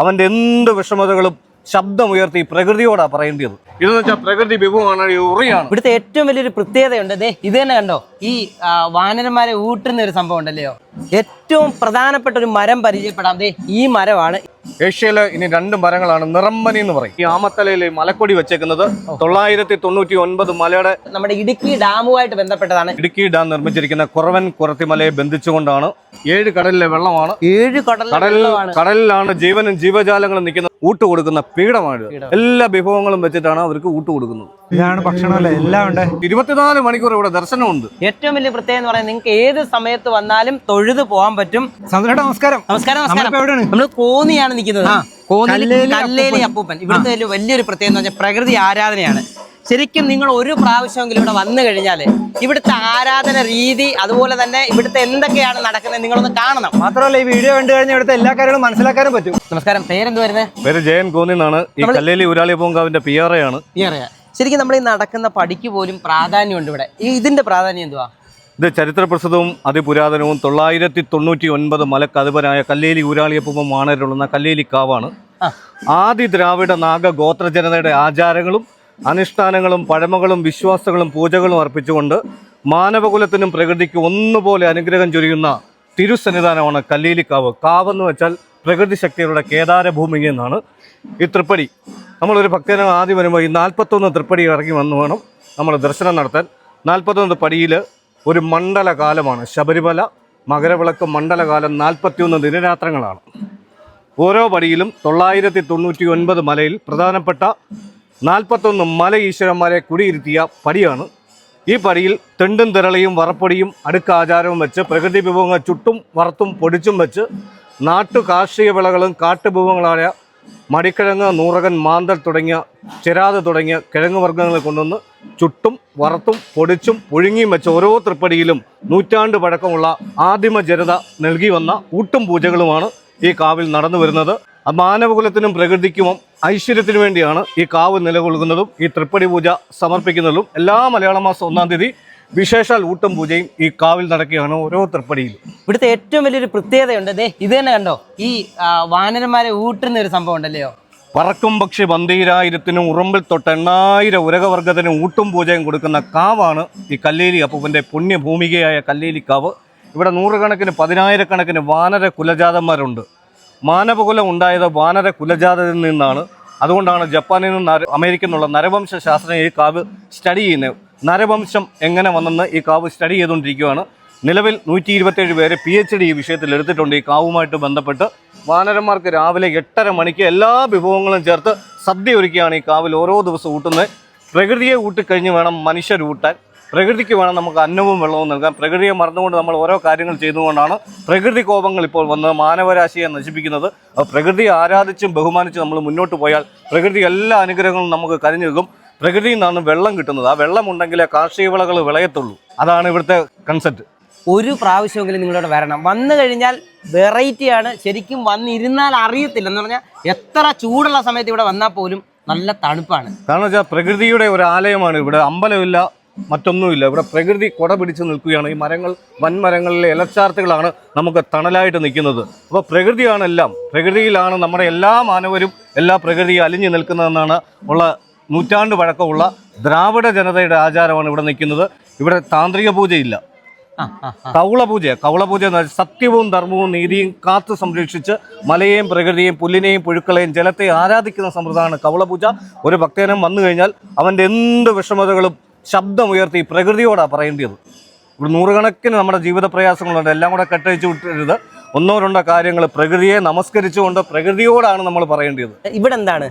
അവന്റെ എന്ത് വിഷമതകളും ശബ്ദമുയർത്തി പ്രകൃതിയോടാ പറയേണ്ടത് ഇതെന്ന് വെച്ചാൽ പ്രകൃതി വിഭവമാണ് ഉറിയാണ്. ഇവിടുത്തെ ഏറ്റവും വലിയൊരു പ്രത്യേകതയുണ്ട്. ദേ ഇത് തന്നെ കണ്ടോ? ഈ വാനരന്മാരെ ഊട്ടുന്ന ഒരു സംഭവം ഉണ്ടല്ലോ ഏറ്റവും പ്രധാനപ്പെട്ട ഒരു മരം പരിചയപ്പെടാം. ദേ ഈ മരമാണ്. ഏഷ്യയിലെ ഇനി രണ്ട് മരങ്ങളാണ് നിറമ്മനി എന്ന് പറയും. ഈ ആമത്തലയിൽ മലക്കൊടി വെച്ചേക്കുന്നത് തൊള്ളായിരത്തി തൊണ്ണൂറ്റി ഒൻപത് മലയുടെ നമ്മുടെ ഇടുക്കി ഡാമുമായിട്ട് ബന്ധപ്പെട്ടതാണ്. ഇടുക്കി ഡാം നിർമ്മിച്ചിരിക്കുന്ന കുറവൻ കുറത്തിമലയെ ബന്ധിച്ചുകൊണ്ടാണ് ഏഴ് കടലിലെ വെള്ളമാണ്. ഏഴ് കടൽ കടലിൽ കടലിലാണ് ജീവനും ജീവജാലങ്ങളും നിൽക്കുന്ന ഊട്ട് കൊടുക്കുന്ന പീഠമാണ് എല്ലാ വിഭവങ്ങളും വെച്ചിട്ടാണ് അവർക്ക് ഊട്ട് കൊടുക്കുന്നത് ഇതാണ് ഭക്ഷണമല്ലേ എല്ലാം ഉണ്ട്. ഇരുപത്തിനാല് മണിക്കൂർ ഇവിടെ ദർശനമുണ്ട്. ഏറ്റവും വലിയ പ്രത്യേകത എന്ന് പറയുന്നത് നിങ്ങൾക്ക് ഏത് സമയത്ത് വന്നാലും തൊഴുത് പോകാൻ പറ്റും. സന്തോഷം നമസ്കാരം. നമസ്കാരം നമ്മളിപ്പോ നമസ്കാരം എവിടെയാണ്? നമ്മൾ കോന്നിയാണ് നിൽക്കുന്നത്. കോന്നിയിൽ കല്ലേലി അപ്പൂപ്പൻ. ഇവിടുത്തെ ഒരു വലിയൊരു പ്രത്യേകത എന്ന് പറഞ്ഞാൽ പ്രകൃതി ആരാധനയാണ്. ശരിക്കും നിങ്ങൾ ഒരു പ്രാവശ്യമെങ്കിലും ഇവിടെ വന്നു കഴിഞ്ഞാൽ ഇവിടുത്തെ ആരാധന രീതി അതുപോലെ തന്നെ ഇവിടുത്തെ എന്തൊക്കെയാണ് നടക്കുന്നത് നിങ്ങളൊന്ന് കാണണം. മാത്രമല്ല ഈ വീഡിയോ കണ്ടു കഴിഞ്ഞാൽ ഇവിടുത്തെ എല്ലാ കാര്യങ്ങളും മനസ്സിലാക്കാനും പറ്റും. നമസ്കാരം. പേരെന്ത് വരുന്നത് പേര് ജയൻ കോന്നിന്നാണ്. ഈ കല്ലേലി ഉരാളി പൂങ്കാവിന്റെ പി ആർ എ ആണ് ശരിക്കും നമ്മൾ ഈ നടക്കുന്ന പടിക്ക് പോലും പ്രാധാന്യമുണ്ട് ഇവിടെ. ഈ ഇതിന്റെ പ്രാധാന്യം എന്തുവാ? ഇത് ചരിത്രപ്രസിദ്ധവും അതിപുരാതനവും തൊള്ളായിരത്തി തൊണ്ണൂറ്റി ഒൻപത് മലക്കതുപനായ കല്ലേലി ഊരാളിയപ്പൂപ്പം മാണരുള്ള കല്ലേലി കാവാണ്. ആദി ദ്രാവിഡ നാഗ ഗോത്ര ജനതയുടെ ആചാരങ്ങളും അനുഷ്ഠാനങ്ങളും പഴമകളും വിശ്വാസങ്ങളും പൂജകളും അർപ്പിച്ചുകൊണ്ട് മാനവകുലത്തിനും പ്രകൃതിക്കും ഒന്നുപോലെ അനുഗ്രഹം ചൊരിയുന്ന തിരുസന്നിധാനമാണ് കല്ലേലിക്കാവ് കാവെന്ന് വെച്ചാൽ പ്രകൃതി ശക്തികളുടെ കേദാരഭൂമി എന്നാണ്. ഈ തൃപ്പടി നമ്മളൊരു ഭക്തനെ ആദ്യം വരുമ്പോൾ ഈ നാൽപ്പത്തൊന്ന് തൃപ്പടി ഇറങ്ങി വന്നു വേണം നമ്മൾ ദർശനം നടത്താൻ. നാൽപ്പത്തൊന്ന് പടിയിൽ ഒരു മണ്ഡലകാലമാണ്. ശബരിമല മകരവിളക്ക് മണ്ഡലകാലം നാൽപ്പത്തിയൊന്ന് ദിനരാത്രങ്ങളാണ്. ഓരോ പടിയിലും തൊള്ളായിരത്തി തൊണ്ണൂറ്റി ഒൻപത് മലയിൽ പ്രധാനപ്പെട്ട നാൽപ്പത്തൊന്ന് മല ഈശ്വരന്മാരെ കുടിയിരുത്തിയ പടിയാണ്. ഈ പടിയിൽ തെണ്ടും തിരളിയും വറപ്പൊടിയും അടുക്കാചാരവും വെച്ച് പ്രകൃതി വിഭവങ്ങൾ ചുട്ടും വറുത്തും പൊടിച്ചും വെച്ച് നാട്ടു കാർഷിക വിളകളും കാട്ടുവിഭവങ്ങളായ മടിക്കിഴങ്ങ് നൂറകൻ മാന്തൽ തുടങ്ങിയ ചിരാത് തുടങ്ങിയ കിഴങ്ങ് വർഗങ്ങൾ കൊണ്ടുവന്ന് ചുട്ടും വറുത്തും പൊടിച്ചും പുഴുങ്ങിയും വെച്ച ഓരോ തൃപ്പടിയിലും നൂറ്റാണ്ട് പഴക്കമുള്ള ആദിമ ജനത നൽകി വന്ന ഊട്ടും പൂജകളുമാണ് ഈ കാവിൽ നടന്നു വരുന്നത്. മാനവകുലത്തിനും പ്രകൃതിക്കും ഐശ്വര്യത്തിനു വേണ്ടിയാണ് ഈ കാവ് നിലകൊള്ളുന്നതും ഈ തൃപ്പടി പൂജ സമർപ്പിക്കുന്നതും. എല്ലാ മലയാള മാസം ഒന്നാം തീയതി വിശേഷാൽ ഊട്ടം പൂജയും ഈ കാവിൽ നടക്കുകയാണ് ഓരോ തൃപ്പടിയിലും. ഇവിടുത്തെ ഏറ്റവും വലിയൊരു പ്രത്യേകതയുണ്ട്. ദേ ഇത് തന്നെ കണ്ടോ? ഈ വാനരന്മാരെ ഊട്ടുന്ന ഒരു സംഭവം ഉണ്ടല്ലോ പറക്കും പക്ഷി പന്തീരായിരത്തിനും ഉറുമ്പിൽ തൊട്ട് എണ്ണായിരം ഉരകവർഗത്തിനും ഊട്ടും പൂജയും കൊടുക്കുന്ന കാവാണ് ഈ കല്ലേലി അപ്പൂപ്പന്റെ പുണ്യഭൂമികയായ കല്ലേലി കാവ്. ഇവിടെ നൂറുകണക്കിന് പതിനായിരക്കണക്കിന് വാനര കുലജാതന്മാരുണ്ട്. മാനവകുലം ഉണ്ടായത് വാനര കുലജാതയിൽ നിന്നാണ്. അതുകൊണ്ടാണ് ജപ്പാനിൽ നിന്ന് അമേരിക്കയിൽ നിന്നുള്ള നരവംശ ശാസ്ത്രം ഈ കാവ് സ്റ്റഡി ചെയ്യുന്നത്. നരവംശം എങ്ങനെ വന്നെന്ന് ഈ കാവ് സ്റ്റഡി ചെയ്തുകൊണ്ടിരിക്കുകയാണ്. നിലവിൽ നൂറ്റി ഇരുപത്തേഴ് പേരെ പി എച്ച് ഡി ഈ വിഷയത്തിൽ എടുത്തിട്ടുണ്ട് ഈ കാവുമായിട്ട് ബന്ധപ്പെട്ട്. വാനരന്മാർക്ക് രാവിലെ എട്ടര മണിക്ക് എല്ലാ വിഭവങ്ങളും ചേർത്ത് സദ്യ ഒരുക്കിയാണ് ഈ കാവിൽ ഓരോ ദിവസവും ഊട്ടുന്നത്. പ്രകൃതിയെ ഊട്ടിക്കഴിഞ്ഞ് വേണം മനുഷ്യർ ഊട്ടാൻ. പ്രകൃതിക്ക് വേണം നമുക്ക് അന്നവും വെള്ളവും നൽകാൻ. പ്രകൃതിയെ മറന്നുകൊണ്ട് നമ്മൾ ഓരോ കാര്യങ്ങൾ ചെയ്തുകൊണ്ടാണ് പ്രകൃതി കോപങ്ങൾ ഇപ്പോൾ വന്ന് മാനവരാശിയെ നശിപ്പിക്കുന്നത്. പ്രകൃതിയെ ആരാധിച്ചും ബഹുമാനിച്ചും നമ്മൾ മുന്നോട്ട് പോയാൽ പ്രകൃതി എല്ലാ അനുഗ്രഹങ്ങളും നമുക്ക് കനിഞ്ഞു നൽകും പ്രകൃതിയിൽ നിന്നാണ് വെള്ളം കിട്ടുന്നത്. ആ വെള്ളം ഉണ്ടെങ്കിലേ കാർഷിക വിളകൾ വിളയത്തുള്ളൂ. അതാണ് ഇവിടുത്തെ കൺസെപ്റ്റ് ഒരു പ്രാവശ്യമെങ്കിലും നിങ്ങളിവിടെ വരണം. വന്നു കഴിഞ്ഞാൽ വെറൈറ്റിയാണ് ശരിക്കും വന്നിരുന്നാൽ അറിയത്തില്ല എന്ന് പറഞ്ഞാൽ എത്ര ചൂടുള്ള സമയത്ത് ഇവിടെ വന്നാൽ പോലും നല്ല തണുപ്പാണ്. കാരണം വെച്ചാൽ പ്രകൃതിയുടെ ഒരു ആലയമാണ് ഇവിടെ. അമ്പലമില്ല മറ്റൊന്നുമില്ല. ഇവിടെ പ്രകൃതി കൊട പിടിച്ച് നിൽക്കുകയാണ്. ഈ മരങ്ങൾ വൻമരങ്ങളിലെ ഇലച്ചാർത്തുകളാണ് നമുക്ക് തണലായിട്ട് നിൽക്കുന്നത്. അപ്പോൾ പ്രകൃതിയാണ് എല്ലാം. പ്രകൃതിയിലാണ് നമ്മുടെ എല്ലാ മാനവരും എല്ലാ പ്രകൃതിയും അലിഞ്ഞു നിൽക്കുന്നതെന്നാണ് ഉള്ള നൂറ്റാണ്ട് പഴക്കമുള്ള ദ്രാവിഡ ജനതയുടെ ആചാരമാണ് ഇവിടെ നിൽക്കുന്നത്. ഇവിടെ താന്ത്രിക പൂജയില്ല. കൗള പൂജ പൂജ എന്ന് വെച്ചാൽ സത്യവും ധർമ്മവും നീതിയും കാത്തു സംരക്ഷിച്ച് മലയെയും പ്രകൃതിയെയും പുല്ലിനെയും പുഴുക്കളെയും ജലത്തെ ആരാധിക്കുന്ന സമ്പ്രദായമാണ് കൗള പൂജ. ഒരു ഭക്തനും വന്നു കഴിഞ്ഞാൽ അവന്റെ എന്ത് വിഷമതകളും ശബ്ദമുയർത്തി പ്രകൃതിയോടാണ് പറയേണ്ടത് ഇവിടെ നൂറുകണക്കിന് നമ്മുടെ ജീവിത പ്രയാസങ്ങളുണ്ട്. എല്ലാം കൂടെ കെട്ടഴിച്ചു വിട്ടരുത് ഒന്നോ രണ്ടോ കാര്യങ്ങൾ പ്രകൃതിയെ നമസ്കരിച്ചുകൊണ്ട് പ്രകൃതിയോടാണ് നമ്മൾ പറയേണ്ടത് ഇവിടെ എന്താണ്?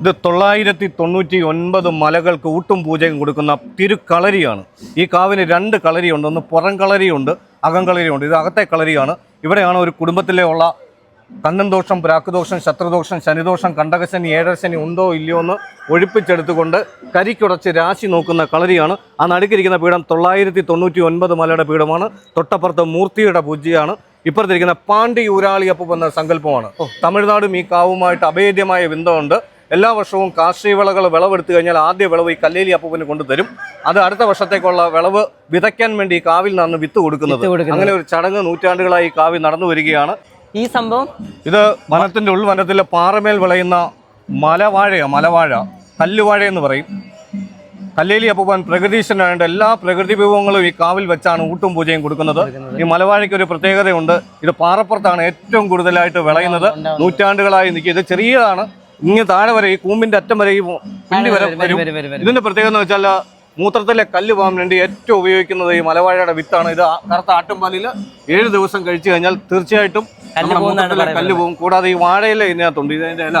ഇത് തൊള്ളായിരത്തി തൊണ്ണൂറ്റി ഒൻപത് മലകൾക്ക് ഊട്ടും പൂജയും കൊടുക്കുന്ന തിരുക്കളരിയാണ്. ഈ കാവിന് രണ്ട് കളരിയുണ്ട്. ഒന്ന് പുറം കളരിയുണ്ട് അകം കളരിയുണ്ട്. ഇത് അകത്തെ കളരിയാണ്. ഇവിടെയാണ് ഒരു കുടുംബത്തിലെ ഉള്ള കണ്ണൻ ദോഷം പ്രാക്കുദോഷം ശത്രുദോഷം ശനിദോഷം കണ്ടകശനി ഏഴരശനി ഉണ്ടോ ഇല്ലയോ എന്ന് ഒഴിപ്പിച്ചെടുത്തുകൊണ്ട് കരിക്കുടച്ച് രാശി നോക്കുന്ന കളരിയാണ്. ആ നടുക്കിരിക്കുന്ന പീഠം തൊള്ളായിരത്തി തൊണ്ണൂറ്റി ഒൻപത് മലയുടെ പീഠമാണ്. തൊട്ടപ്പുറത്ത് മൂർത്തിയുടെ പൂജയാണ്. ഇപ്പുറത്തിരിക്കുന്ന പാണ്ഡി ഊരാളിയപ്പ് എന്ന സങ്കല്പമാണ്. തമിഴ്നാടും ഈ കാവുമായിട്ട് അഭേദ്യമായ ബന്ധമുണ്ട്. എല്ലാ വർഷവും കാർഷിക വിളകൾ വിളവെടുത്തു കഴിഞ്ഞാൽ ആദ്യ വിളവ് ഈ കല്ലേലി അപ്പൂപ്പന് കൊണ്ടുതരും അത് അടുത്ത വർഷത്തേക്കുള്ള വിളവ് വിതയ്ക്കാൻ വേണ്ടി ഈ കാവിൽ നിന്നാണ് വിത്ത് കൊടുക്കുന്നത്. അങ്ങനെ ഒരു ചടങ്ങ് നൂറ്റാണ്ടുകളായി കാവി കാവിൽ നടന്നു വരികയാണ്. ഈ സംഭവം ഇത് വനത്തിന്റെ ഉൾവനത്തിലെ പാറമേൽ വിളയുന്ന മലവാഴയാണ് മലവാഴ കല്ലുവാഴ എന്ന് പറയും. കല്ലേലി അപ്പൂപ്പൻ പ്രകൃതീശനായ എല്ലാ പ്രകൃതി വിഭവങ്ങളും ഈ കാവിൽ വെച്ചാണ് ഊട്ടും പൂജയും കൊടുക്കുന്നത്. ഈ മലവാഴയ്ക്ക് ഒരു പ്രത്യേകതയുണ്ട്. ഇത് പാറപ്പുറത്താണ് ഏറ്റവും കൂടുതലായിട്ട് വിളയുന്നത്. നൂറ്റാണ്ടുകളായി നിൽക്കുക. ഇത് ചെറിയതാണ്. ഇങ്ങ് താഴെ വരെ ഈ കൂമ്പിന്റെ അറ്റം വരെ ഈ വരെ. ഇതിന്റെ പ്രത്യേകത എന്ന് വെച്ചാൽ മൂത്രത്തിലെ കല്ല് പോകാൻ വേണ്ടി ഏറ്റവും ഉപയോഗിക്കുന്നത് ഈ മലവാഴയുടെ വിത്താണ്. ഇത് കറുത്ത ആട്ടുംപാലിൽ ഏഴ് ദിവസം കഴിച്ചു കഴിഞ്ഞാൽ തീർച്ചയായിട്ടും കല്ല് പോകും. കൂടാതെ ഈ വാഴയില ഇതിനകത്തുണ്ട്. ഇതിന്റെ ഇല.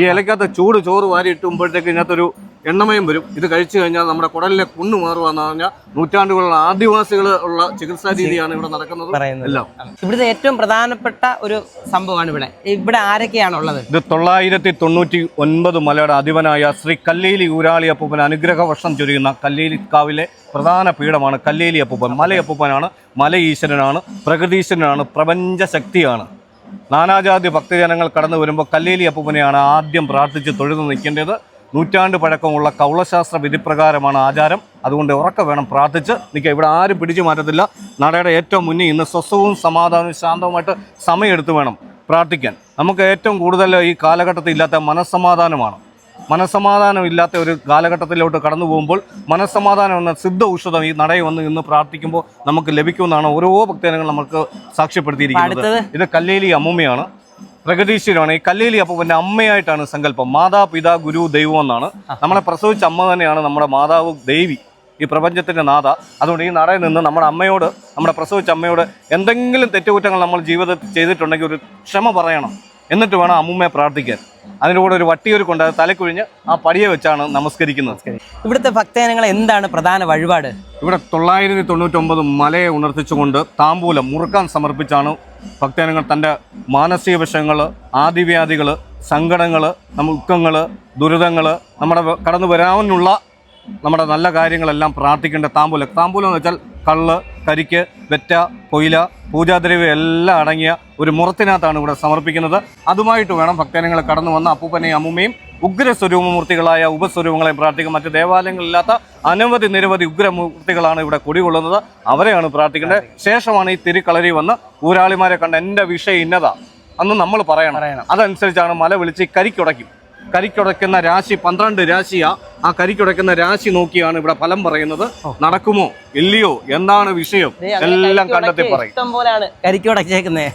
ഈ ഇലക്കകത്ത് ചൂട് ചോറ് വാരി ഇട്ടുമ്പോഴത്തേക്ക് ഇതിനകത്തൊരു എണ്ണമയം വരും. ഇത് കഴിച്ചു കഴിഞ്ഞാൽ നമ്മുടെ കുടലിലെ കുണ്ണു മാറുകയെന്ന് പറഞ്ഞാൽ നൂറ്റാണ്ടുകളുള്ള ആദിവാസികൾ ഉള്ള ചികിത്സാ രീതിയാണ് ഇവിടെ നടക്കുന്നത്. എല്ലാം. ഇവിടുത്തെ ഏറ്റവും പ്രധാനപ്പെട്ട ഒരു സംഭവമാണ് ഇവിടെ. ഇവിടെ ആരൊക്കെയാണുള്ളത്? ഇത് തൊള്ളായിരത്തി തൊണ്ണൂറ്റി ഒൻപത് മലയുടെ അധിപനായ ശ്രീ കല്ലേലി ഊരാളി അപ്പൂപ്പൻ അനുഗ്രഹ വർഷം ചൊരിയുന്ന കല്ലേലിക്കാവിലെ പ്രധാന പീഠമാണ് കല്ലേലി അപ്പൂപ്പൻ. മലയപ്പൂപ്പനാണ് മല ഈശ്വരനാണ് പ്രകൃതീശ്വരനാണ് പ്രപഞ്ച ശക്തിയാണ്. നാനാജാതി ഭക്തജനങ്ങൾ കടന്നു വരുമ്പോൾ കല്ലേലി അപ്പൂപ്പനെയാണ് ആദ്യം പ്രാർത്ഥിച്ച് തൊഴുതു നിൽക്കേണ്ടത്. നൂറ്റാണ്ട് പഴക്കമുള്ള കൗളശാസ്ത്ര വിധിപ്രകാരമാണ് ആചാരം. അതുകൊണ്ട് ഉറക്കം വേണം പ്രാർത്ഥിച്ച്. നിൽക്കുക ഇവിടെ ആരും പിടിച്ചു മാറ്റത്തില്ല. നടയുടെ ഏറ്റവും മുന്നിൽ ഇന്ന് സ്വസ്ഥവും സമാധാനവും ശാന്തവുമായിട്ട് സമയമെടുത്ത് വേണം പ്രാർത്ഥിക്കാൻ. നമുക്ക് ഏറ്റവും കൂടുതൽ ഈ കാലഘട്ടത്തിൽ ഇല്ലാത്ത മനസ്സമാധാനമാണ്. മനസ്സമാധാനം ഇല്ലാത്ത ഒരു കാലഘട്ടത്തിലോട്ട് കടന്നു പോകുമ്പോൾ മനസ്സമാധാനം എന്ന സിദ്ധ ഔഷധം ഈ നടയിൽ വന്ന് ഇന്ന് പ്രാർത്ഥിക്കുമ്പോൾ നമുക്ക് ലഭിക്കുമെന്നാണ് ഓരോ ഭക്തജനങ്ങൾ നമുക്ക് സാക്ഷ്യപ്പെടുത്തിയിരിക്കുന്നത്. ഇത് കല്ലേലി അമ്മുമ്മയാണ്. പ്രഗതീശ്വരമാണ് ഈ കല്ലേലി അപ്പൂപ്പന്റെ അമ്മയായിട്ടാണ് സങ്കല്പം. മാതാപിതാ ഗുരു ദൈവം എന്നാണ്. നമ്മളെ പ്രസവിച്ച അമ്മ തന്നെയാണ് നമ്മുടെ മാതാവ് ദേവി ഈ പ്രപഞ്ചത്തിന്റെ നാഥ. അതുകൊണ്ട് ഈ നടയിൽ നിന്ന് നമ്മുടെ അമ്മയോട് നമ്മുടെ പ്രസവിച്ച അമ്മയോട് എന്തെങ്കിലും തെറ്റുകുറ്റങ്ങൾ നമ്മൾ ജീവിതത്തിൽ ചെയ്തിട്ടുണ്ടെങ്കിൽ ഒരു ക്ഷമ പറയണം. എന്നിട്ട് വേണം അമ്മൂമ്മയെ പ്രാർത്ഥിക്കാൻ. അതിന്റെ കൂടെ ഒരു വട്ടിയൊരു കൊണ്ട് അത് തലക്കുഴിഞ്ഞ് ആ പടിയെ വെച്ചാണ് നമസ്കരിക്കുന്നത്. ഇവിടുത്തെ ഭക്തജനങ്ങൾ എന്താണ് പ്രധാന വഴിപാട്? ഇവിടെ തൊള്ളായിരത്തി തൊണ്ണൂറ്റൊമ്പത് മലയെ ഉണർത്തിച്ചുകൊണ്ട് താമ്പൂലം മുറുക്കാൻ സമർപ്പിച്ചാണ് ഭക്തജനങ്ങൾ തന്റെ മാനസിക വിഷയങ്ങൾ ആദിവ്യാധികൾ സങ്കടങ്ങൾ നമ്മ ദുഃഖങ്ങൾ ദുരിതങ്ങൾ നമ്മുടെ കടന്നു വരാവുന്നുള്ള നമ്മുടെ നല്ല കാര്യങ്ങളെല്ലാം പ്രാർത്ഥിക്കേണ്ട താമ്പൂലം. താമ്പൂലം എന്ന് വെച്ചാൽ കള്ള് കരിക്ക് വെറ്റ കൊയില പൂജാദ്രവ്യം എല്ലാം അടങ്ങിയ ഒരു മുറത്തിനകത്താണ് ഇവിടെ സമർപ്പിക്കുന്നത്. അതുമായിട്ട് വേണം ഭക്തജനങ്ങൾ കടന്നു വന്ന അപ്പൂപ്പനെയും അമ്മുമ്മയും ഉഗ്രസ്വരൂപമൂർത്തികളായ ഉപസ്വരൂപങ്ങളെ പ്രാർത്ഥിക്കും. മറ്റ് ദേവാലയങ്ങളില്ലാത്ത അനവധി നിരവധി ഉഗ്രമൂർത്തികളാണ് ഇവിടെ കുടികൊള്ളുന്നത്. അവരെയാണ് പ്രാർത്ഥിക്കേണ്ടത്. ശേഷമാണ് ഈ തിരുക്കളരി വന്ന് ഊരാളിമാരെ കണ്ട എന്റെ വിഷയം ഇന്നതാ അന്ന് നമ്മൾ പറയണം. അതനുസരിച്ചാണ് മല വിളിച്ച് കരിക്കുടയ്ക്കും. കരിക്കുടയ്ക്കുന്ന രാശി പന്ത്രണ്ട് രാശിയാ. ആ കരിക്കുടയ്ക്കുന്ന രാശി നോക്കിയാണ് ഇവിടെ ഫലം പറയുന്നത്. നടക്കുമോ? ഇല്ലയോ? എന്താണ് വിഷയം? എല്ലാം കണ്ടെത്തി പറയും. ഇഷ്ടം പോലെയാണ് കരിക്ക് ഉടച്ചേക്കുന്നേ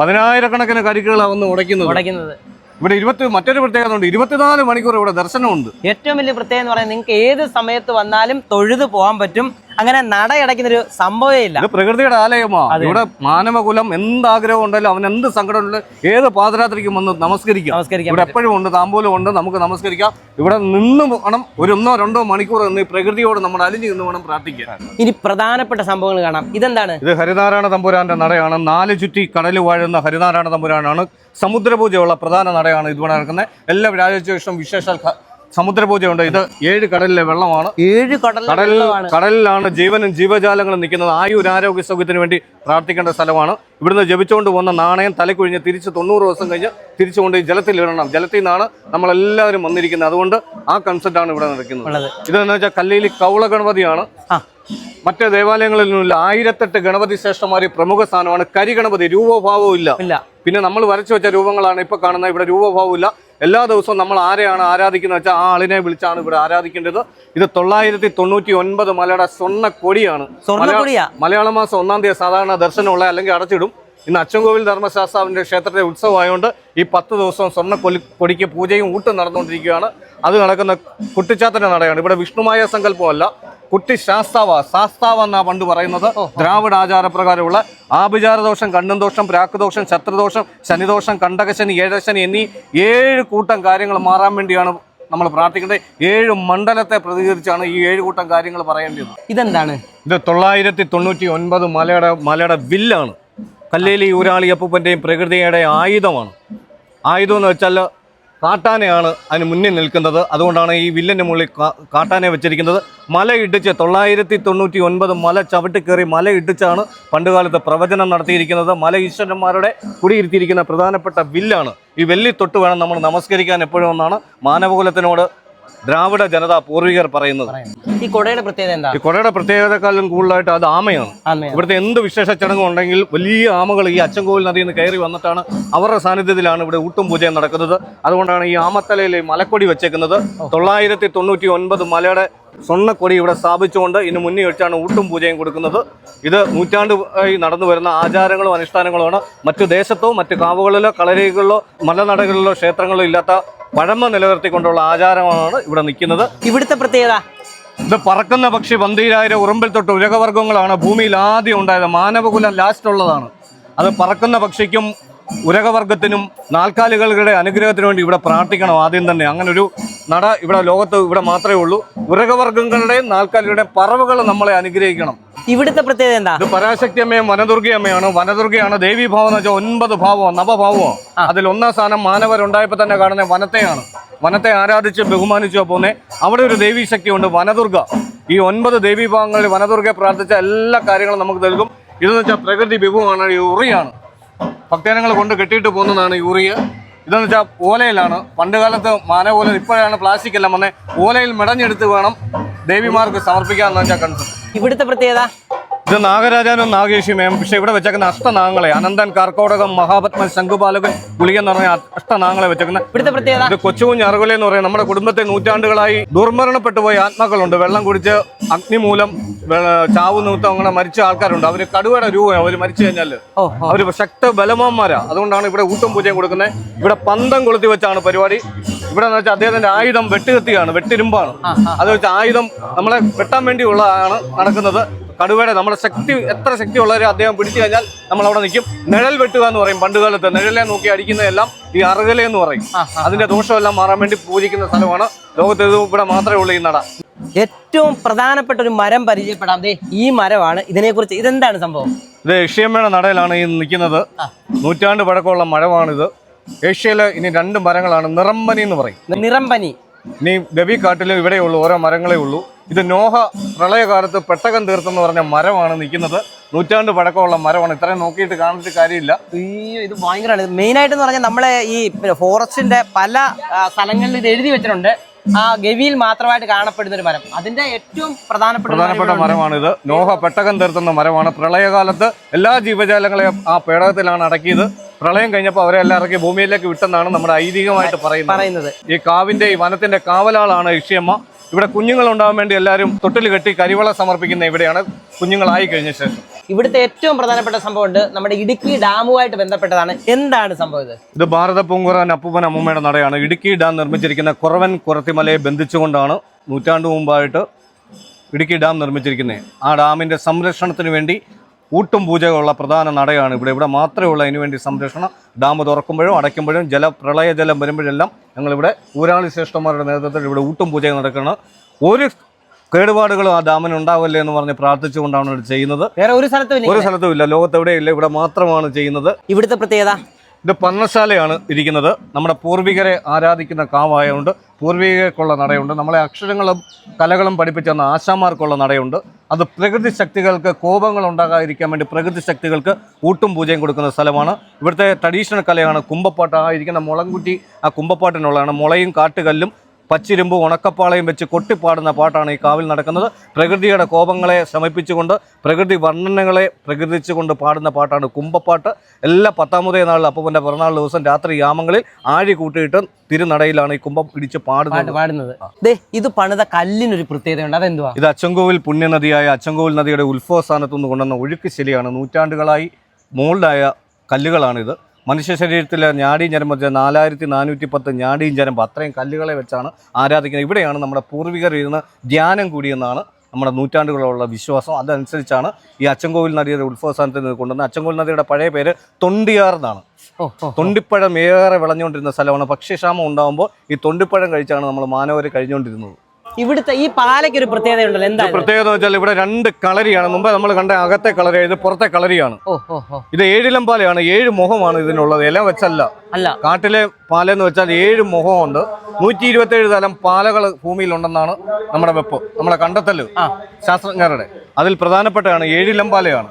പതിനായിരക്കണക്കിന് കരിക്കുകളാണ് വന്ന് ഉടയ്ക്കുന്നത്. ഉടയ്ക്കുന്നത്. ഇവിടെ ഇരുപത്തി മറ്റൊരു പ്രത്യേകത ഉണ്ട് ഇരുപത്തിനാല് മണിക്കൂർ ഇവിടെ ദർശനമുണ്ട്. ഏറ്റവും വലിയ പ്രത്യേകത എന്ന് പറയുന്നത് നിങ്ങൾക്ക് ഏത് സമയത്ത് വന്നാലും തൊഴുതു പോകാൻ പറ്റും. അങ്ങനെ നടയടയ്ക്കുന്ന ഒരു സംഭവമേ ഇല്ല. പ്രകൃതിയുടെ ആലയമാ. ഇവിടെ മാനവകുലം എന്ത് ആഗ്രഹം ഉണ്ടല്ലോ അവൻ എന്ത് സങ്കടം ഉണ്ടല്ലോ ഏത് പാതിരാത്രിക്കും വന്ന് നമസ്കരിക്കാം. നമസ്കരിക്കാം. ഇവിടെ എപ്പോഴും ഉണ്ട് താമ്പൂലം ഉണ്ട് നമുക്ക് നമസ്കരിക്കാം. ഇവിടെ നിന്ന് വേണം ഒരു ഒന്നോ രണ്ടോ മണിക്കൂർ നിന്ന് പ്രകൃതിയോട് നമ്മൾ അലിഞ്ഞു നിന്ന് വേണം പ്രാർത്ഥിക്കാൻ. ഇനി പ്രധാനപ്പെട്ട സംഭവങ്ങൾ കാണാം. ഇതെന്താണ്? ഇത് ഹരിനാരായണ തമ്പുരാന്റെ നടയാണ്. നാല് ചുറ്റി കടൽ വാഴുന്ന ഹരിനാരായണ തമ്പുരാനാണ്. സമുദ്രപൂജയുള്ള പ്രധാന നടയാണ് ഇതുപോലെ നടക്കുന്നത്. എല്ലാ വ്യാഴാഴ്ച വിശേഷാൽ സമുദ്രപൂജയുണ്ട്. ഇത് ഏഴ് കടലിലെ വെള്ളമാണ്. ഏഴ് കടൽ കടലിൽ കടലിലാണ് ജീവനും ജീവജാലങ്ങളും നിൽക്കുന്നത്. ആയുർ ആരോഗ്യ സൗഖ്യത്തിന് വേണ്ടി പ്രാർത്ഥിക്കേണ്ട സ്ഥലമാണ്. ഇവിടുന്ന് ജപിച്ചുകൊണ്ട് വന്ന നാണയം തലക്കുഴിഞ്ഞ് തിരിച്ച് തൊണ്ണൂറ് ദിവസം കഴിഞ്ഞ് തിരിച്ചുകൊണ്ട് ഈ ജലത്തിൽ ഇടണം. ജലത്തിൽ നിന്നാണ് നമ്മളെല്ലാവരും വന്നിരിക്കുന്നത്. അതുകൊണ്ട് ആ കൺസെപ്റ്റാണ് ഇവിടെ നടക്കുന്നത്. ഇതെന്ന് വെച്ചാൽ കല്ലേലി കൗള ഗണപതിയാണ്. മറ്റ് ദേവാലയങ്ങളിൽ നിന്നുള്ള ആയിരത്തെട്ട് ഗണപതി ശ്രേഷ്ഠമാരി പ്രമുഖ സ്ഥാനമാണ്. കരി ഗണപതി രൂപഭാവവും ഇല്ല. ഇല്ല. പിന്നെ നമ്മൾ വരച്ചു വെച്ച രൂപങ്ങളാണ് ഇപ്പൊ കാണുന്നത്. ഇവിടെ രൂപഭാവം ഇല്ല. എല്ലാ ദിവസവും നമ്മൾ ആരെയാണ് ആരാധിക്കുന്നത് വെച്ചാൽ ആ ആളിനെ വിളിച്ചാണ് ഇവിടെ ആരാധിക്കേണ്ടത്. ഇത് തൊള്ളായിരത്തി തൊണ്ണൂറ്റി ഒൻപത് മലയുടെ സ്വർണ കൊടിയാണ് മലയാള മാസം ഒന്നാം തീയതി സാധാരണ ദർശനമുള്ള അല്ലെങ്കിൽ അടച്ചിടും. ഇന്ന് അച്ചൻകോവിൽ ധർമ്മശാസ്താവിന്റെ ക്ഷേത്രത്തെ ഉത്സവമായതുകൊണ്ട് ഈ പത്ത് ദിവസം സ്വർണ കൊലി കൊടിക്ക് പൂജയും ഊട്ടും നടന്നുകൊണ്ടിരിക്കുകയാണ്. അത് നടക്കുന്ന കുട്ടിച്ചാത്തന്റെ നടയാണ്. ഇവിടെ വിഷ്ണുമായ സങ്കല്പമല്ല. കുട്ടി ശാസ്താവ. ശാസ്താവ എന്നാ പണ്ട് പറയുന്നത്. ദ്രാവിഡ ആചാരപ്രകാരമുള്ള ആഭിചാര ദോഷം കണ്ണും ദോഷം പ്രാക്കുദോഷം ശത്രുദോഷം ശനിദോഷം കണ്ടകശനി ഏഴശനി എന്നീ ഏഴ് കൂട്ടം കാര്യങ്ങൾ മാറാൻ വേണ്ടിയാണ് നമ്മൾ പ്രാർത്ഥിക്കേണ്ടത്. ഏഴ് മണ്ഡലത്തെ പ്രതികരിച്ചാണ് ഈ ഏഴ് കൂട്ടം കാര്യങ്ങൾ പറയേണ്ടത്. ഇതെന്താണ്? ഇത് തൊള്ളായിരത്തി തൊണ്ണൂറ്റി ഒൻപത് മലയുടെ മലയുടെ വില്ലാണ്. കല്ലേലി ഊരാളി അപ്പൂപ്പന്റെയും പ്രകൃതിയുടെ ആയുധമാണ്. ആയുധം എന്ന് വെച്ചാൽ കാട്ടാനയാണ് അതിന് മുന്നിൽ നിൽക്കുന്നത്. അതുകൊണ്ടാണ് ഈ വില്ലന്റെ മുകളിൽ കാട്ടാനെ വെച്ചിരിക്കുന്നത്. മല ഇടിച്ച് തൊള്ളായിരത്തി തൊണ്ണൂറ്റി ഒൻപത് മല ചവിട്ടി കയറി മല ഇടിച്ചാണ് പണ്ടുകാലത്ത് പ്രവചനം നടത്തിയിരിക്കുന്നത്. മല ഈശ്വരന്മാരുടെ കുടിയിരുത്തിയിരിക്കുന്ന പ്രധാനപ്പെട്ട വില്ലാണ്. ഈ വെല്ലി തൊട്ട് വേണം നമ്മൾ നമസ്കരിക്കാൻ എപ്പോഴും ഒന്നാണ് മാനവകുലത്തിനോട് ദ്രാവിഡ ജനത പൂർവികർ പറയുന്നത്. ഈ കൊടയുടെ പ്രത്യേകത എന്താ? ഈ കൊടയുടെ പ്രത്യേകതക്കാളും കൂടുതലായിട്ട് അത് ആമയാണ്. ഇവിടുത്തെ എന്ത് വിശേഷ ചടങ്ങും ഉണ്ടെങ്കിൽ വലിയ ആമകൾ ഈ അച്ചൻകോവിൽ നദിയിൽ നിന്ന് കയറി വന്നിട്ടാണ് അവരുടെ സാന്നിധ്യത്തിലാണ് ഇവിടെ ഊട്ടും പൂജയും നടക്കുന്നത്. അതുകൊണ്ടാണ് ഈ ആമത്തലയിൽ മലക്കൊടി വെച്ചേക്കുന്നത്. തൊള്ളായിരത്തി തൊണ്ണൂറ്റി ഒൻപത് മലയുടെ സ്വർണക്കൊടി ഇവിടെ സ്ഥാപിച്ചുകൊണ്ട് ഇതിന് മുന്നേ വെച്ചാണ് ഊട്ടും പൂജയും കൊടുക്കുന്നത്. ഇത് നൂറ്റാണ്ട് നടന്നു വരുന്ന ആചാരങ്ങളും അനുഷ്ഠാനങ്ങളുമാണ് മറ്റു ദേശത്തോ മറ്റു കാവുകളിലോ കളരികളിലോ മലനടകളിലോ ക്ഷേത്രങ്ങളിലോ ഇല്ലാത്ത പഴമ നിലനിർത്തിക്കൊണ്ടുള്ള ആചാരമാണ് ഇവിടെ നിൽക്കുന്നത്. ഇവിടുത്തെ പ്രത്യേകത? ഇത് പറക്കുന്ന പക്ഷി പന്തീരായിരം ഉറുമ്പിൽ തൊട്ട് ഉരകവർഗങ്ങളാണ് ഭൂമിയിൽ ആദ്യം ഉണ്ടായത് മാനവകുലം ലാസ്റ്റ് ഉള്ളതാണ്. അത് പറക്കുന്ന പക്ഷിക്കും ഉരകവർഗത്തിനും നാൽക്കാലികളുടെ അനുഗ്രഹത്തിനു വേണ്ടി ഇവിടെ പ്രാർത്ഥിക്കണം ആദ്യം തന്നെ. അങ്ങനെ ഒരു നട ഇവിടെ ലോകത്ത് ഇവിടെ മാത്രമേ ഉള്ളൂ. ഉരകവർഗങ്ങളുടെയും നാൽക്കാലികളുടെയും പറവുകൾ നമ്മളെ അനുഗ്രഹിക്കണം. ഇവിടുത്തെ പ്രത്യേകത എന്താ? ഇത് പരാശക്തി അമ്മയും വനദുർഗി അമ്മയാണ്. വനദുർഗയാണ് ദേവി ഭാവം എന്ന് വെച്ചാൽ ഒൻപത് ഭാവമാണ് നവഭാവമാണ് അതിൽ ഒന്നാം സ്ഥാനം മാനവരുണ്ടായപ്പോൾ തന്നെ കാണുന്ന വനത്തെയാണ്. വനത്തെ ആരാധിച്ച് ബഹുമാനിച്ചു പോകുന്നത്. അവിടെ ഒരു ദേവീ ശക്തിയുണ്ട് വനദുർഗ. ഈ ഒൻപത് ദേവീഭാവങ്ങളിൽ വനദുർഗയെ പ്രാർത്ഥിച്ച എല്ലാ കാര്യങ്ങളും നമുക്ക് നൽകും. ഇതെന്ന് വെച്ചാൽ പ്രകൃതി വിഭവമാണ് ഈ ഉറിയാണ്. ഭക്തജനങ്ങൾ കൊണ്ട് കെട്ടിയിട്ട് പോകുന്നതാണ് യൂറിയ. ഇതെന്ന് വെച്ചാൽ ഓലയിലാണ്. പണ്ട് കാലത്ത് മാന ഓല ഇപ്പോഴാണ് പ്ലാസ്റ്റിക് എല്ലാം വന്നത് ഓലയിൽ മെടഞ്ഞെടുത്ത് വേണം ദേവിമാർക്ക് സമർപ്പിക്കാന്ന് വെച്ചാൽ കൺസെപ്റ്റ് ഇവിടുത്തെ പ്രത്യേകത? ഇത് നാഗരാജാനും നാഗേഷിമയും പക്ഷെ ഇവിടെ വെച്ചേക്കുന്ന അഷ്ടനാങ്ങളെ അനന്തൻ കാർക്കോടകം മഹാപത്മൻ ശംഖുപാലകൻ ഗുളിക എന്ന് പറഞ്ഞ അഷ്ടനാങ്ങളെ വെച്ചേക്കുന്ന ഇവിടുത്തെ പ്രത്യേകത? ഇത് കൊച്ചുകുഞ്ഞ് അറുകുല എന്ന് പറയുന്നത് നമ്മുടെ കുടുംബത്തെ നൂറ്റാണ്ടുകളായി ദുർമരണപ്പെട്ടു പോയ ആത്മാക്കളുണ്ട്. വെള്ളം കുടിച്ച് അഗ്നി മൂലം ചാവ് നിമിത്തം അങ്ങനെ മരിച്ച ആൾക്കാരുണ്ട്. അവർ കടുവയുടെ രൂപം അവർ മരിച്ചു കഴിഞ്ഞാൽ. ഓ. അവർ ശക്ത ബലമാന്മാരാ അതുകൊണ്ടാണ് ഇവിടെ ഊട്ടും പൂജയും കൊടുക്കുന്നത്. ഇവിടെ പന്തം കൊളുത്തി വെച്ചാണ് പരിപാടി. ഇവിടെ എന്ന് വെച്ചാൽ അദ്ദേഹത്തിന്റെ ആയുധം വെട്ടുകത്തിയാണ് വെട്ടിരുമ്പാണ്. അത് വെച്ച് ആയുധം നമ്മളെ വെട്ടാൻ വേണ്ടിയുള്ളതാണ് നടക്കുന്നത്. കടുവയുടെ നമ്മുടെ ശക്തി എത്ര ശക്തി ഉള്ളവരെ അദ്ദേഹം പിടിച്ചു കഴിഞ്ഞാൽ നമ്മൾ അവിടെ നിൽക്കും. നിഴൽ വെട്ടുക എന്ന് പറയും പണ്ട് കാലത്ത് നിഴലെ നോക്കി അടിക്കുന്നതെല്ലാം ഈ അറുകല എന്ന് പറയും. അതിന്റെ ദോഷമെല്ലാം മാറാൻ വേണ്ടി പൂജിക്കുന്ന സ്ഥലമാണ് ലോകത്ത് ഇവിടെ മാത്രമേ ഉള്ളൂ ഈ നട. ഏറ്റവും പ്രധാനപ്പെട്ട ഒരു മരം പരിചയപ്പെടാം. ഈ മരമാണ് ഇതിനെക്കുറിച്ച് ഇതെന്താണ് സംഭവം? ഇത് ഏഷ്യമ്മയുടെ നടയിലാണ് ഈ നിൽക്കുന്നത്. നൂറ്റാണ്ട് പഴക്കമുള്ള മരമാണിത്. ഏഷ്യയിലെ ഇനി രണ്ട് മരങ്ങളാണ്. നിറമ്പനി എന്ന് പറയും. നിറംപനി ഇനി ഗവി കാട്ടിലും ഇവിടെയുള്ളൂ ഓരോ മരങ്ങളേ ഉള്ളൂ. ഇത് നോഹ പ്രളയകാലത്ത് പെട്ടകം തീർത്തെന്ന് പറഞ്ഞ മരമാണ് നിൽക്കുന്നത്. നൂറ്റാണ്ട് പഴക്കമുള്ള മരമാണ്. ഇത്രയും നോക്കിയിട്ട് കാണിച്ചിട്ട് കാര്യമില്ല. അയ്യോ ഇത് ഭയങ്കരമാണ്. എന്ന് പറഞ്ഞാൽ നമ്മളെ ഈ ഫോറസ്റ്റിന്റെ പല സ്ഥലങ്ങളിൽ ഇത് എഴുതി വെച്ചിട്ടുണ്ട്. ആ ഗവിയിൽ മാത്രമായിട്ട് കാണപ്പെടുന്ന ഒരു മരം. അതിന്റെ ഏറ്റവും പ്രധാനപ്പെട്ട പ്രധാനപ്പെട്ട മരമാണ് ഇത് നോഹ പെട്ടകം തീർത്തുന്ന മരമാണ്. പ്രളയകാലത്ത് എല്ലാ ജീവജാലങ്ങളെയും ആ പേടകത്തിലാണ് അടക്കിയത്. പ്രളയം കഴിഞ്ഞപ്പോൾ അവരെ എല്ലാം ഇറക്കി ഭൂമിയിലേക്ക് വിട്ടെന്നാണ് നമ്മുടെ ഐതിഹ്യമായിട്ട് പറയുന്നത്. ഈ കാവിന്റെ ഈ വനത്തിന്റെ കാവലാളാണ് ഇഷ്യമ്മ ഇവിടെ കുഞ്ഞുങ്ങൾ ഉണ്ടാവാൻ വേണ്ടി എല്ലാവരും തൊട്ടിൽ കെട്ടി കരിവള സമർപ്പിക്കുന്ന ഇവിടെയാണ് കുഞ്ഞുങ്ങളായി കഴിഞ്ഞ ശേഷം. ഇവിടുത്തെ ഏറ്റവും പ്രധാനപ്പെട്ട സംഭവം ഉണ്ട് നമ്മുടെ ഇടുക്കി ഡാമുമായിട്ട് ബന്ധപ്പെട്ടതാണ്. എന്താണ് സംഭവം ഇത്? ഇത് ഭാരത പൂങ്കുറൻ അപ്പൂപ്പൻ അമ്മൂമ്മയുടെ നടയാണ്. ഇടുക്കി ഡാം നിർമ്മിച്ചിരിക്കുന്ന കുറവൻ കുറത്തിമലയെ ബന്ധിച്ചുകൊണ്ടാണ് നൂറ്റാണ്ട് മുമ്പായിട്ട് ഇടുക്കി ഡാം നിർമ്മിച്ചിരിക്കുന്നത്. ആ ഡാമിന്റെ സംരക്ഷണത്തിന് വേണ്ടി ഊട്ടും പൂജകളുള്ള പ്രധാന നടയാണ് ഇവിടെ. ഇവിടെ മാത്രമേ ഉള്ള. അതിനുവേണ്ടി സംരക്ഷണം. ഡാം തുറക്കുമ്പോഴും അടയ്ക്കുമ്പോഴും ജല പ്രളയജലം വരുമ്പോഴെല്ലാം ഞങ്ങളിവിടെ ഊരാളി ശ്രേഷ്ഠന്മാരുടെ നേതൃത്വത്തിൽ ഇവിടെ ഊട്ടും പൂജ നടക്കുന്നത് ഒരു കേടുപാടുകളും ആ ഡാമിന് ഉണ്ടാവില്ലേ എന്ന് പറഞ്ഞ് പ്രാർത്ഥിച്ചുകൊണ്ടാണ് ഇത് ചെയ്യുന്നത്. വേറെ ഒരു സ്ഥലത്തും ഒരു സ്ഥലത്തും ഇല്ല. ലോകത്ത് എവിടെയില്ല ഇവിടെ മാത്രമാണ് ചെയ്യുന്നത്. ഇവിടുത്തെ പ്രത്യേകത? ഇത് പന്നശാലയാണ് ഇരിക്കുന്നത്. നമ്മുടെ പൂർവികരെ ആരാധിക്കുന്ന കാവായതുകൊണ്ട് പൂർവികർക്കുള്ള നടയുണ്ട്. നമ്മളെ അക്ഷരങ്ങളും കലകളും പഠിപ്പിച്ചെന്ന ആശാമാർക്കുള്ള നടയുണ്ട്. അത് പ്രകൃതി ശക്തികൾക്ക് കോപങ്ങൾ ഉണ്ടാകാതിരിക്കാൻ വേണ്ടി പ്രകൃതി ശക്തികൾക്ക് ഊട്ടും പൂജയും കൊടുക്കുന്ന സ്ഥലമാണ്. ഇവിടുത്തെ ട്രഡീഷണൽ കലയാണ് കുമ്പപ്പാട്ട് ആ ഇരിക്കുന്ന മുളംകുറ്റി ആ കുമ്പപ്പാട്ടിനുള്ളതാണ് മുളയും കാട്ടുകല്ലും പച്ചിരുമ്പ് ഉണക്കപ്പാളയും വെച്ച് കൊട്ടിപ്പാടുന്ന പാട്ടാണ് ഈ കാവിൽ നടക്കുന്നത്. പ്രകൃതിയുടെ കോപങ്ങളെ ശമിപ്പിച്ചുകൊണ്ട് പ്രകൃതി വർണനകളെ പ്രകൃതിച്ചുകൊണ്ട് പാടുന്ന പാട്ടാണ് കുമ്പപ്പാട്ട് എല്ലാ പത്താമതേ നാളിൽ അപ്പൂപ്പന്റെ പിറന്നാൾ ദിവസം രാത്രി യാമങ്ങളിൽ ആഴി കൂട്ടിയിട്ട് തിരുനടയിലാണ് ഈ കുംഭം ഇടിച്ച് പാടുന്നത്. പാടുന്നത്. ഇത് പണിത കല്ലിനൊരു പ്രത്യേകതയുണ്ട്. അതെന്തുവാ? ഇത് അച്ചൻകോവിൽ പുണ്യനദിയായ അച്ചൻകോവിൽ നദിയുടെ ഉത്ഭവ സ്ഥാനത്തു നിന്ന് കൊണ്ടുവന്ന ഒഴുക്ക് ശരിയാണ് നൂറ്റാണ്ടുകളായി മോൾഡായ കല്ലുകളാണിത്. മനുഷ്യ ശരീരത്തിലെ ഞാടീ ഞരമ്പ് നാലായിരത്തി നാനൂറ്റി പത്ത് ഞാടിയും ഞരമ്പ് അത്രയും കല്ലുകളെ വെച്ചാണ് ആരാധിക്കുന്നത്. ഇവിടെയാണ് നമ്മുടെ പൂർവികർ ഇരുന്ന് ധ്യാനം കൂടിയെന്നാണ് നമ്മുടെ നൂറ്റാണ്ടുകളുള്ള വിശ്വാസം. അതനുസരിച്ചാണ് ഈ അച്ചൻകോവിൽ നദിയുടെ ഉത്ഭവ സ്ഥാനത്ത് നിന്ന് കൊണ്ടുവന്ന അച്ചൻകോവിൽ നദിയുടെ പഴയ പേര് തൊണ്ടിയാർ എന്നാണ്. തൊണ്ടിപ്പഴം ഏറെ വിളഞ്ഞുകൊണ്ടിരുന്ന സ്ഥലമാണ്. ഭക്ഷ്യക്ഷാമം ഉണ്ടാകുമ്പോൾ ഈ തൊണ്ടിപ്പഴം കഴിച്ചാണ് നമ്മൾ മാനവർ കഴിഞ്ഞുകൊണ്ടിരുന്നത്. ഇവിടുത്തെ ഈ പാലയ്ക്ക് ഒരു പ്രത്യേകത ഉണ്ടല്ലോ എന്താ പ്രത്യേകത വെച്ചാൽ ഇവിടെ രണ്ട് കളരിയാണ്. മുമ്പ് നമ്മൾ കണ്ട അകത്തെ കളരി ഇത് പുറത്തെ കളരിയാണ്. ഇത് ഏഴിലം പാലയാണ് ഏഴ് മുഖമാണ് ഇതിനുള്ളത്. ഇല വെച്ചല്ല. അല്ല. കാട്ടിലെ പാലെന്ന് വെച്ചാൽ ഏഴ് മുഖമുണ്ട്. നൂറ്റി ഇരുപത്തേഴ് തലം പാലകൾ ഭൂമിയിലുണ്ടെന്നാണ് നമ്മുടെ വെപ്പ് നമ്മുടെ കണ്ടെത്തൽ. ശാസ്ത്രജ്ഞരുടെ. അതിൽ പ്രധാനപ്പെട്ടതാണ് ഏഴിലം പാലയാണ്.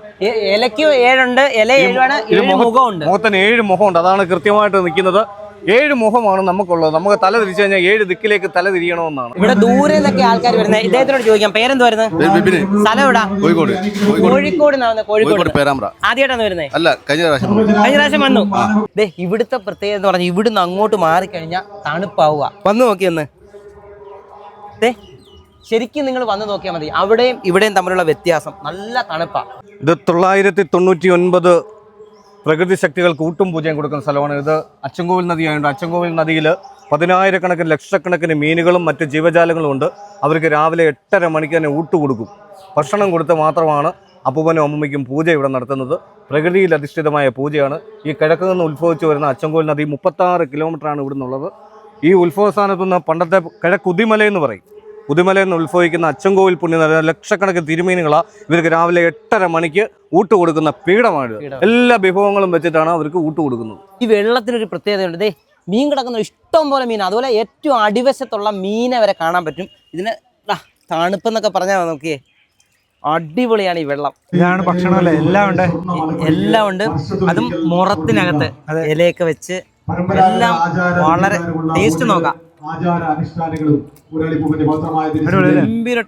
ഇലയ്ക്ക് ഏഴുണ്ട് ഇല ഏഴാണ് മുഖമുണ്ട്. മുഖത്തിന് ഏഴ് മുഖമുണ്ട്. അതാണ് കൃത്യമായിട്ട് നിൽക്കുന്നത്. ഏഴ് മുഖമാണ് നമുക്കുള്ളത്. നമുക്ക് തല തിരിച്ചു കഴിഞ്ഞാൽ ഏഴ് ദിക്കിലേക്ക് തല തിരിയണമെന്നാണ്. ഇവിടെ ദൂരെ നിന്നൊക്കെ ആൾക്കാർ വരുന്നത്. ഇദ്ദേഹത്തിനോട് ചോദിക്കാം. പേരെന്ത് വരുന്നത് സ്ഥലം എവിടാ? കോഴിക്കോട്. കോഴിക്കോട്. കോഴിക്കോട് പേരാമ്പ്ര. ആദ്യമായിട്ടാണ് വരുന്നത്. അല്ല കഴിഞ്ഞ പ്രാവശ്യം കഴിഞ്ഞ പ്രാവശ്യം വന്നു. ദേ ഇവിടുത്തെ പ്രത്യേകത എന്ന് പറഞ്ഞാൽ ഇവിടുന്ന് അങ്ങോട്ട് മാറിക്കഴിഞ്ഞാൽ തണുപ്പാവുക. വന്നു നോക്കി ഒന്ന്. ദേ ശരിക്കും നിങ്ങൾ വന്ന് നോക്കിയാൽ മതി. അവിടെയും ഇവിടെയും തമ്മിലുള്ള വ്യത്യാസം നല്ല തണുപ്പാണ് ഇത് തൊള്ളായിരത്തി തൊണ്ണൂറ്റി ഒൻപത് പ്രകൃതി ശക്തികൾ കൂട്ടും പൂജയും കൊടുക്കുന്ന സ്ഥലമാണ് ഇത്. അച്ചൻകോവിൽ നദിയായതുകൊണ്ട് അച്ചൻകോവിൽ നദിയിൽ പതിനായിരക്കണക്കിന് ലക്ഷക്കണക്കിന് മീനുകളും മറ്റ് ജീവജാലങ്ങളും ഉണ്ട്. അവർക്ക് രാവിലെ എട്ടര മണിക്ക് തന്നെ ഊട്ട് കൊടുക്കും. ഭക്ഷണം കൊടുത്ത് മാത്രമാണ് അപ്പൂപ്പനും അമ്മമ്മയ്ക്കും പൂജ ഇവിടെ നടത്തുന്നത്. പ്രകൃതിയിൽ അധിഷ്ഠിതമായ പൂജയാണ്. ഈ കിഴക്ക് നിന്ന് ഉത്ഭവിച്ചു വരുന്ന അച്ചൻകോവിൽ നദി മുപ്പത്താറ് കിലോമീറ്ററാണ് ഇവിടെ നിന്നുള്ളത് ഈ ഉത്ഭവസ്ഥാനത്തു നിന്ന് പണ്ടത്തെ കിഴക്കുതിമല എന്ന് പറയും. പുതുമലയിൽ നിന്ന് ഉത്ഭവിക്കുന്ന അച്ചൻകോവിൽ പുണ്യനദി ലക്ഷക്കണക്കിന് തിരുമീനുകളാണ് ഇവർക്ക് രാവിലെ എട്ടര മണിക്ക് ഊട്ട് കൊടുക്കുന്ന പീഠമാണ് എല്ലാ വിഭവങ്ങളും വെച്ചിട്ടാണ് അവർക്ക് ഊട്ട് കൊടുക്കുന്നത്. ഈ വെള്ളത്തിനൊരു പ്രത്യേകതയുണ്ട്. ദേ മീൻ കിടക്കുന്ന ഇഷ്ടം പോലെ മീൻ അതുപോലെ ഏറ്റവും അടിവശത്തുള്ള മീനെ വരെ കാണാൻ പറ്റും. ഇതിന് തണുപ്പെന്നൊക്കെ പറഞ്ഞാൽ നോക്കിയേ. അടിപൊളിയാണ് ഈ വെള്ളം. ഇതാണ് ഭക്ഷണം അല്ലേ? എല്ലാം ഉണ്ട്. എല്ലാം ഉണ്ട്. അതും മുറത്തിനകത്ത് ഇലയൊക്കെ വെച്ച് എല്ലാം വളരെ ടേസ്റ്റ് നോക്കാം.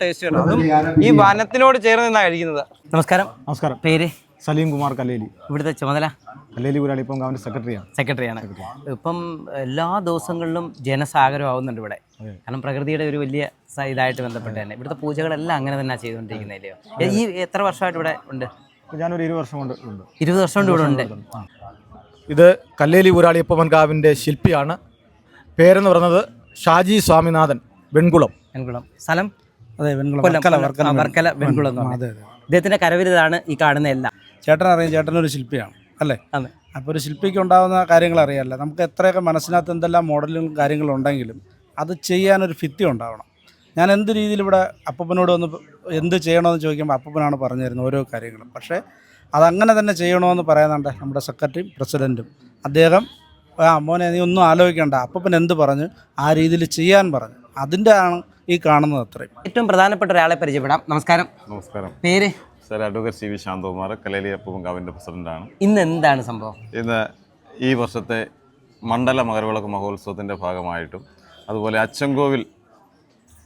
ടേസ്റ്റ് ഈ വനത്തിനോട് ചേർന്ന് നിന്നാണ് കഴിക്കുന്നത്. നമസ്കാരം. നമസ്കാരം. പേര്? സലീം കുമാർ കല്ലേലി. ഇവിടുത്തെ ചുമതല? കല്ലേലി ഊരാളിപ്പം ഗവൺമെന്റ് സെക്രട്ടറിയാണ്. സെക്രട്ടറിയാണ്. ഇപ്പം എല്ലാ ദിവസങ്ങളിലും ജനസാഗരം ആവുന്നുണ്ട് ഇവിടെ കാരണം പ്രകൃതിയുടെ ഒരു വലിയ ഇതായിട്ട് ബന്ധപ്പെട്ട് തന്നെ. ഇവിടുത്തെ പൂജകളെല്ലാം അങ്ങനെ തന്നെ ചെയ്തുകൊണ്ടിരിക്കുന്നില്ലയോ ഈ എത്ര വർഷമായിട്ട് ഇവിടെ ഉണ്ട്? ഞാനൊരു ഇരുപത് വർഷം കൊണ്ട് ഉണ്ട്. ഇരുപത് വർഷം കൊണ്ട് ഇവിടെ ഉണ്ട്. ഇത് കല്ലേലി ഊരാളിയപ്പമൻകാവിന്റെ ശില്പിയാണ്. പേരെന്ന് പറയുന്നത് ഷാജി സ്വാമിനാഥൻ വെൺകുളം. വെൺകുളം. സ്ഥലം? അതെ വെൺകുളം. വർക്കല കൊല്ലം. വർക്കല വർക്കല വെൺകുളം എന്ന് പറഞ്ഞത്. അതെ അതെ. ഇദ്ദേഹത്തിന്റെ കരവിരുതാണ് ഈ കാണുന്ന എല്ലാം. ചേട്ടൻ അറിയാം ചേട്ടൻ ഒരു ശില്പിയാണ് അല്ലേ? അതെ. അപ്പോൾ ഒരു ശില്പിക്ക് ഉണ്ടാകുന്ന കാര്യങ്ങൾ അറിയാമല്ലോ നമുക്ക് എത്രയൊക്കെ മനസ്സിനകത്ത് എന്തെല്ലാം മോഡലുകളും കാര്യങ്ങളും ഉണ്ടെങ്കിലും അത് ചെയ്യാനൊരു ഭിത്തി ഉണ്ടാവണം. ഞാൻ എന്ത് രീതിയിൽ ഇവിടെ അപ്പൂപ്പനോട് വന്ന് എന്ത് ചെയ്യണമെന്ന് ചോദിക്കുമ്പോൾ അപ്പൂപ്പനാണ് പറഞ്ഞു തരുന്നത് ഓരോ കാര്യങ്ങളും. പക്ഷേ അതങ്ങനെ തന്നെ ചെയ്യണമെന്ന് പറയുന്നുണ്ട് നമ്മുടെ സെക്രട്ടറിയും പ്രസിഡന്റും അദ്ദേഹം ആ മോനെ നീ ഒന്നും ആലോചിക്കേണ്ട. അപ്പൻ എന്ത് പറഞ്ഞു? ആ രീതിയിൽ ചെയ്യാൻ പറഞ്ഞു. അതിന്റെ ആണ് ഈ കാണുന്നത് അത്രയും. ഏറ്റവും പ്രധാനപ്പെട്ട ഒരാളെ പരിചയപ്പെടാം. നമസ്കാരം. നമസ്കാരം. പേര്? Sir advocate C V Santhakumar Kaleli അപ്പുപങ്കാവിന്റെ പ്രസിഡന്റാണ് ഇന്ന് എന്താണ് സംഭവം? ഇന്ന് ഈ വർഷത്തെ മണ്ഡല മകരവിളക്ക് മഹോത്സവത്തിന്റെ ഭാഗമായിട്ടും അതുപോലെ അച്ചൻകോവിൽ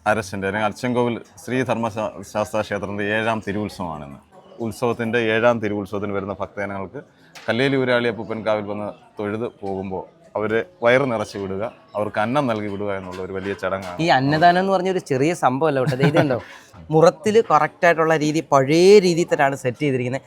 അരശന്റെ അല്ലെങ്കിൽ അച്ചൻകോവിൽ ശ്രീ ധർമ്മശാ- ശാസ്ത്ര ക്ഷേത്രത്തിന്റെ ഏഴാം തിരുവുത്സവമാണിന്ന്. ഉത്സവത്തിന്റെ ഏഴാം തിരുവുത്സവത്തിന് വരുന്ന ഭക്തജനങ്ങൾക്ക് കല്ലേലി ഊരാളി അപ്പൂപ്പൻകാവിൽ വന്ന് തൊഴുത് പോകുമ്പോൾ അവരെ വയറ് നിറച്ച് വിടുക അവർക്ക് അന്നം നൽകി വിടുക എന്നുള്ള ഒരു വലിയ ചടങ്ങാണ്. ഈ അന്നദാനം എന്ന് പറഞ്ഞ ഒരു ചെറിയ സംഭവമല്ല കേട്ടോ. ഇതുണ്ടോ? മുറത്തിൽ കറക്റ്റായിട്ടുള്ള രീതി പഴയ രീതിയിൽ തന്നെയാണ് സെറ്റ് ചെയ്തിരിക്കുന്നത്.